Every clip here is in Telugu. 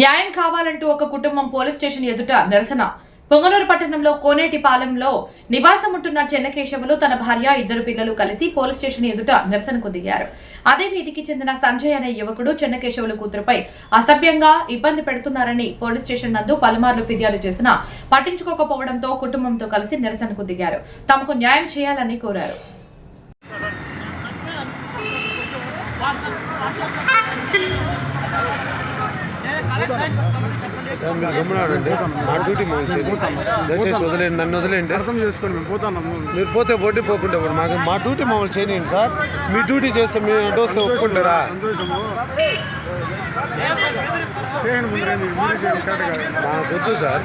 న్యాయం కావాలంటూ ఒక కుటుంబం పోలీస్ స్టేషన్ ఎదుట నిరసన. పొంగనూరు పట్టణంలో కోనేటిపాలెంలో నివాసం ఉంటున్న చెన్నకేశవులు తన భార్య ఇద్దరు పిల్లలు కలిసి పోలీస్ స్టేషన్ ఎదుట నిరసనకు దిగారు. అదే వీధికి చెందిన సంజయ్ అనే యువకుడు చెన్నకేశవుల కూతురుపై అసభ్యంగా ఇబ్బంది పెడుతున్నారని పోలీస్ స్టేషన్ నందు పలుమార్లు ఫిర్యాదు చేసినా పట్టించుకోకపోవడంతో కుటుంబంతో కలిసి నిరసనకు దిగారు. తమకు న్యాయం చేయాలని కోరారు. సార్ మీరు గమ్మునాడండి. మా డ్యూటీ తెలియదు. దయచేసి వదిలేండి నన్ను వదిలేండి అర్థం చేసుకోండి మేము పోతున్నాము మీరు పోతే బొడ్డి పోకుండా మాకు మా డ్యూటీ మమ్మల్ని చేయనియండి సార్. మీ డ్యూటీ చేస్తే మీ డోస్ ఒప్పుకుంటారా? చేయండి చేయండి, కరెక్ట్ కాదు. మాకు వద్దు సార్.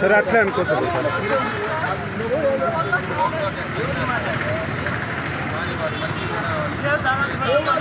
సరే అట్లే అనుకోవచ్చు సార్.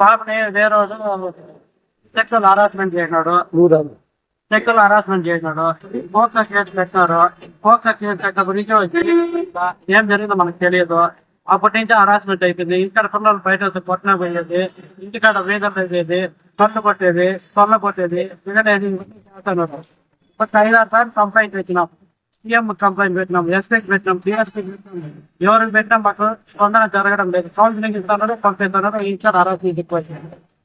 పాపని వేరే రోజు సెక్షువల్ హరాస్మెంట్ చేసినాడు. సెక్షువల్ హరాస్మెంట్ చేసినాడు. పోక్సో కేసు పెట్టినారు పోక్సో కేసు పెట్టిన గురించి ఏం జరిగిందో మనకు తెలియదు. అప్పటి నుంచి హరాస్మెంట్ అయిపోయింది. ఇక్కడ పిల్లలు బయట కొట్టిన పోయేది. ఇంటికాడ వేదలు అయ్యేది తొల్ల కొట్టేది తొల్ల కొట్టేది. వినలేదు చేస్తున్నారు ఒక ఐదారు సార్లు కంప్లైంట్ పెట్టినాం. సీఎం కంప్లైంట్ పెట్టినాం ఎస్పీకి పెట్టినాం డిఎస్పీ పెట్టినాం. ఎవరికి పెట్టినాం మాకు స్పందన జరగడం లేదు. కౌన్సిలింగ్ ఇస్తున్నారు పంపిస్తున్నారు ఇంట్లో హరాస్మెంట్ ఎక్కువ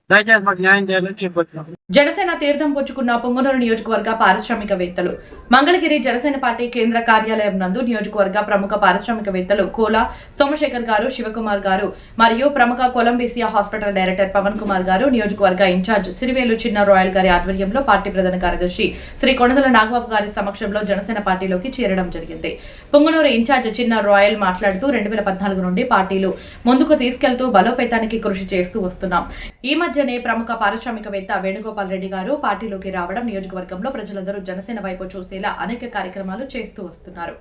దయచేసి మాకు న్యాయం చేయాలని చెప్పొచ్చినాం. జనసేన తీర్థం పుచ్చుకున్న పొంగనూరు నియోజకవర్గ పారిశ్రామికవేత్తలు. మంగళగిరి జనసేన పార్టీ కేంద్ర కార్యాలయం నందు నియోజకవర్గ ప్రముఖ పారిశ్రామికవేత్తలు కోలా సోమశేఖర్ గారు శివకుమార్ గారు మరియు ప్రముఖ కొలంబేసియా హాస్పిటల్ డైరెక్టర్ పవన్ కుమార్ గారు నియోజకవర్గ ఇన్ఛార్జ్ సిరివేలు చిన్న రాయల్ గారి ఆధ్వర్యంలో పార్టీ ప్రధాన కార్యదర్శి శ్రీ కొండదల నాగబాబు గారి సమక్షంలో జనసేన పార్టీలోకి చేరడం జరిగింది. పొంగనూరు ఇన్ఛార్జ్ చిన్న రాయల్ మాట్లాడుతూ రెండు వేల పద్నాలుగు నుండి పార్టీలు ముందుకు తీసుకెళ్తూ బలోపేతానికి కృషి చేస్తూ వస్తున్నాం. ఈ మధ్యనే ప్రముఖ పారిశ్రామికవేత్త వేణుగోపాల్ రెడ్డి గారు పార్టీలోకి రావడం నియోజకవర్గంలో ప్రజలందరూ జనసేన వైపు చూసేలా అనేక కార్యక్రమాలు చేస్తూ వస్తున్నారు.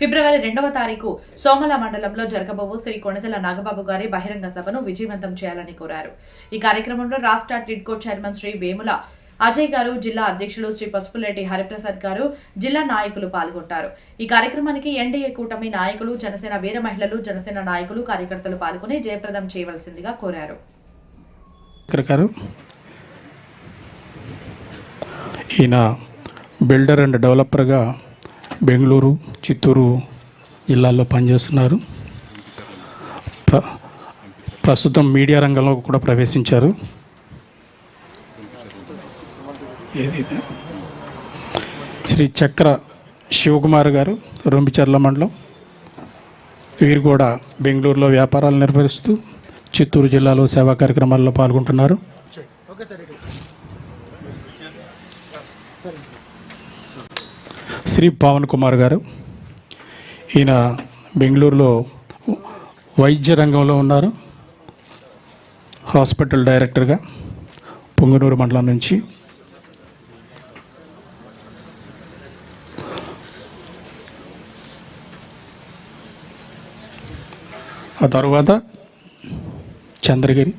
ఫిబ్రవరి రెండవ తారీఖు సోమల మండలంలో జరగబోవు శ్రీ కొణిదెల నాగబాబు గారి బహిరంగ సభను విజయవంతం చేయాలని కోరారు. ఈ కార్యక్రమంలో రాష్ట్ర టిడ్కో చైర్మన్ శ్రీ వేముల అజయ్ గారు జిల్లా అధ్యక్షులు శ్రీ పసుపులేటి హరిప్రసాద్ గారు జిల్లా నాయకులు పాల్గొంటారు. ఈ కార్యక్రమానికి ఎన్డీఏ కూటమి నాయకులు జనసేన వీర మహిళలు జనసేన నాయకులు కార్యకర్తలు పాల్గొని జయప్రదం చేయవలసిందిగా కోరారు. ఈయన బిల్డర్ అండ్ డెవలపర్గా బెంగళూరు చిత్తూరు జిల్లాల్లో పనిచేస్తున్నారు. ప్ర ప్రస్తుతం మీడియా రంగంలో కూడా ప్రవేశించారు. శ్రీ చక్ర శివకుమార్ గారు రొంబిచర్ల మండలం వీరు కూడా బెంగళూరులో వ్యాపారాలు నిర్వహిస్తూ చిత్తూరు జిల్లాలో సేవా కార్యక్రమాల్లో పాల్గొంటున్నారు. శ్రీ పవన్ కుమార్ గారు. ఈయన బెంగళూరులో వైద్య రంగంలో ఉన్నారు. హాస్పిటల్ డైరెక్టర్గా పొంగనూరు మండలం నుంచి. ఆ తర్వాత Chandragiri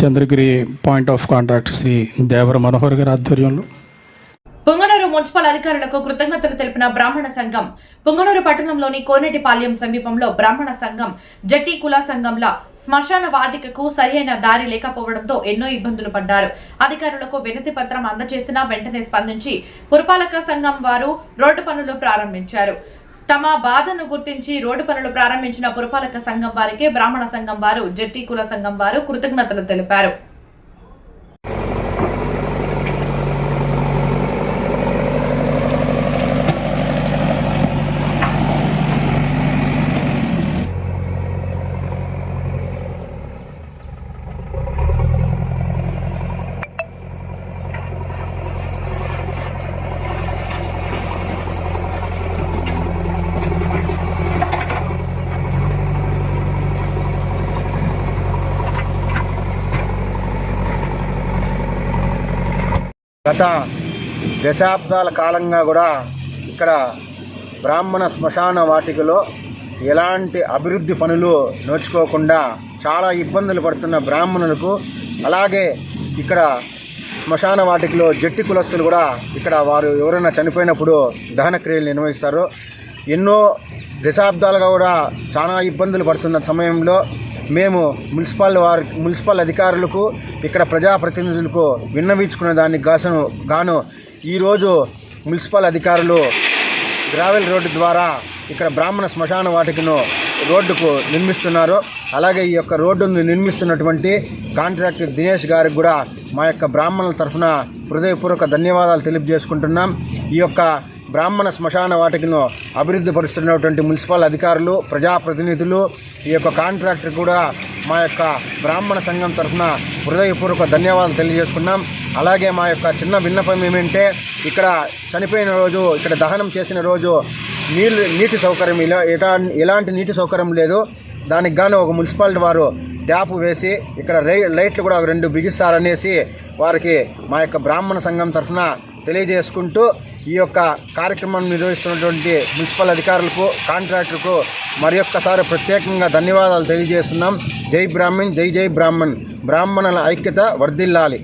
Chandragiri point of contact Shri Devara Manohar గారి ఆధ్వర్యంలో. పొంగనూరు మున్సిపల్ అధికారులకు కృతజ్ఞతలు తెలిపిన బ్రాహ్మణ సంఘం పొంగనూరు పట్టణంలోని కోనేటిపాలెం సమీపంలో బ్రాహ్మణ సంఘం జట్టి కుల సంఘంల శ్మశాన వాటికకు సరియైన దారి లేకపోవడంతో ఎన్నో ఇబ్బందులు పడ్డారు. అధికారులకు వినతి పత్రం అందజేసినా వెంటనే స్పందించి పురపాలక సంఘం వారు రోడ్డు పనులు ప్రారంభించారు. తమ బాధను గుర్తించి రోడ్డు పనులు ప్రారంభించిన పురపాలక సంఘం వారికి బ్రాహ్మణ సంఘం వారు జట్టి కుల సంఘం వారు కృతజ్ఞతలు తెలిపారు. గత దశాబ్దాల కాలంగా కూడా ఇక్కడ బ్రాహ్మణ శ్మశాన వాటికలో ఎలాంటి అభివృద్ధి పనులు నోచుకోకుండా చాలా ఇబ్బందులు పడుతున్న బ్రాహ్మణులకు అలాగే ఇక్కడ శ్మశాన వాటికలో జట్టి కులస్తులు కూడా ఇక్కడ వారు ఎవరైనా చనిపోయినప్పుడు దహన క్రియలు నిర్వహిస్తారు. ఎన్నో దశాబ్దాలుగా కూడా చాలా ఇబ్బందులు పడుతున్న సమయంలో మేము మున్సిపల్ వారి మున్సిపల్ అధికారులకు ఇక్కడ ప్రజాప్రతినిధులకు విన్నవించుకున్న దానికి గాసను గాను ఈరోజు మున్సిపల్ అధికారులు గ్రావెల్ రోడ్డు ద్వారా ఇక్కడ బ్రాహ్మణ శ్మశాన వాటికను రోడ్డుకు నిర్మిస్తున్నారు. అలాగే ఈ యొక్క రోడ్డును నిర్మిస్తున్నటువంటి కాంట్రాక్టర్ దినేష్ గారికి కూడా మా యొక్క బ్రాహ్మణుల తరఫున హృదయపూర్వక ధన్యవాదాలు తెలియజేసుకుంటున్నాం. ఈ యొక్క బ్రాహ్మణ శ్మశాన వాటికను అభివృద్ధి పరుస్తున్నటువంటి మున్సిపల్ అధికారులు ప్రజాప్రతినిధులు ఈ యొక్క కాంట్రాక్టర్ కూడా మా యొక్క బ్రాహ్మణ సంఘం తరఫున హృదయపూర్వక ధన్యవాదాలు తెలియజేసుకున్నాం. అలాగే మా యొక్క చిన్న విన్నపం ఏమంటే ఇక్కడ చనిపోయిన రోజు ఇక్కడ దహనం చేసిన రోజు నీళ్ళు నీటి సౌకర్యం ఇలా ఎటా ఎలాంటి నీటి సౌకర్యం లేదు. దానికి గాను ఒక మున్సిపాలిటీ వారు ట్యాప్ వేసి ఇక్కడ రై లైట్లు కూడా ఒక రెండు బిగిస్తారనేసి వారికి మా యొక్క బ్రాహ్మణ సంఘం తరఫున తెలియజేసుకుంటూ ఈ యొక్క కార్యక్రమం నిర్వహిస్తున్నటువంటి మున్సిపల్ అధికారులకు కాంట్రాక్టర్కు మరి ఒక్కసారి ప్రత్యేకంగా ధన్యవాదాలు తెలియజేస్తున్నాం. జై బ్రాహ్మణ్ జై జై బ్రాహ్మణ్. బ్రాహ్మణుల ఐక్యత వర్ధిల్లాలి.